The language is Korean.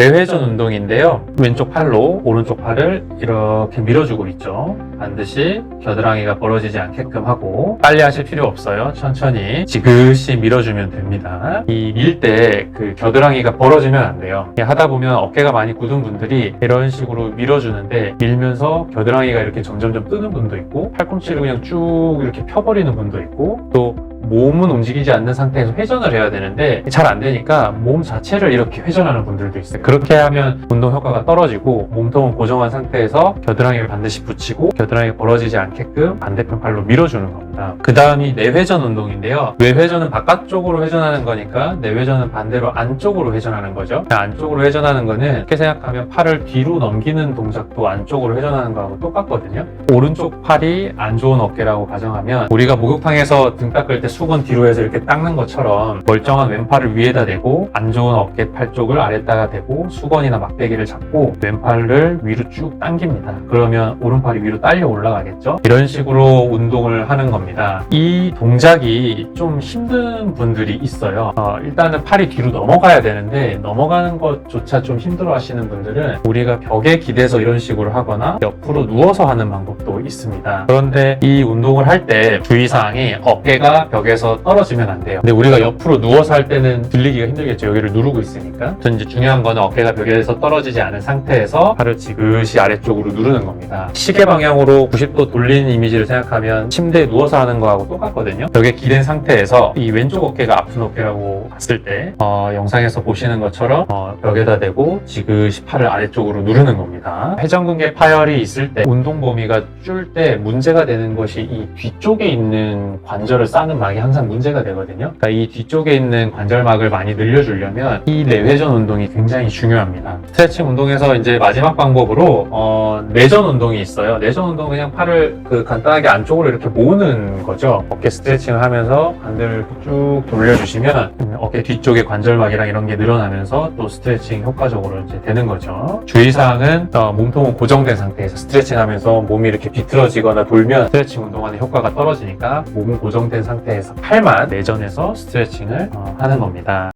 외회전 운동인데요. 왼쪽 팔로 오른쪽 팔을 이렇게 밀어주고 있죠. 반드시 겨드랑이가 벌어지지 않게끔 하고 빨리 하실 필요 없어요. 천천히 지그시 밀어주면 됩니다. 이 밀 때 그 겨드랑이가 벌어지면 안 돼요. 하다 보면 어깨가 많이 굳은 분들이 이런 식으로 밀어주는데 밀면서 겨드랑이가 이렇게 점점점 뜨는 분도 있고 팔꿈치를 그냥 쭉 이렇게 펴버리는 분도 있고 또 몸은 움직이지 않는 상태에서 회전을 해야 되는데 잘 안 되니까 몸 자체를 이렇게 회전하는 분들도 있어요. 그렇게 하면 운동 효과가 떨어지고 몸통은 고정한 상태에서 겨드랑이를 반드시 붙이고 겨드랑이가 벌어지지 않게끔 반대편 팔로 밀어주는 겁니다. 그 다음이 내회전 운동인데요. 외회전은 바깥쪽으로 회전하는 거니까 내회전은 반대로 안쪽으로 회전하는 거죠. 안쪽으로 회전하는 거는 이렇게 생각하면 팔을 뒤로 넘기는 동작도 안쪽으로 회전하는 거하고 똑같거든요. 오른쪽 팔이 안 좋은 어깨라고 가정하면 우리가 목욕탕에서 등 닦을 때 수건 뒤로 해서 이렇게 닦는 것처럼 멀쩡한 왼팔을 위에다 대고 안 좋은 어깨 팔 쪽을 아래다가 대고 수건이나 막대기를 잡고 왼팔을 위로 쭉 당깁니다. 그러면 오른팔이 위로 딸려 올라가겠죠? 이런 식으로 운동을 하는 겁니다. 이 동작이 좀 힘든 분들이 있어요. 어, 일단은 팔이 뒤로 넘어가야 되는데 넘어가는 것조차 좀 힘들어 하시는 분들은 우리가 벽에 기대서 이런 식으로 하거나 옆으로 누워서 하는 방법도 있습니다. 그런데 이 운동을 할 때 주의사항이 어깨가 벽에서 떨어지면 안 돼요. 근데 우리가 옆으로 누워서 할 때는 들리기가 힘들겠죠. 여기를 누르고 있으니까. 전 이제 중요한 거는 어깨가 벽에서 떨어지지 않은 상태에서 팔을 지그시 아래쪽으로 누르는 겁니다. 시계 방향으로 90도 돌린 이미지를 생각하면 침대에 누워서 하는 거하고 똑같거든요. 벽에 기댄 상태에서 이 왼쪽 어깨가 아픈 어깨라고 봤을 때 어, 영상에서 보시는 것처럼 어, 벽에다 대고 지그시 팔을 아래쪽으로 누르는 겁니다. 회전근개 파열이 있을 때 운동 범위가 줄때 문제가 되는 것이 이 뒤쪽에 있는 관절을 싸는 막이 항상 문제가 되거든요. 그러니까 이 뒤쪽에 있는 관절막을 많이 늘려주려면 이 내회전 운동이 굉장히 중요합니다. 스트레칭 운동에서 이제 마지막 방법으로 어, 내전 운동이 있어요. 내전 운동은 그냥 팔을 그 간단하게 안쪽으로 이렇게 모으는 거죠. 어깨 스트레칭을 하면서 반대를 쭉 돌려주시면 음, 어깨 뒤쪽의 관절막이랑 이런 게 늘어나면서 또 스트레칭 효과적으로 이제 되는 거죠. 주의사항은 어, 몸통은 고정된 상태에서 스트레칭하면서 몸이 이렇게 비틀어지거나 돌면 스트레칭 운동하는 효과가 떨어지니까 몸은 고정된 상태에서 팔만 내전해서 스트레칭을 어, 하는 겁니다.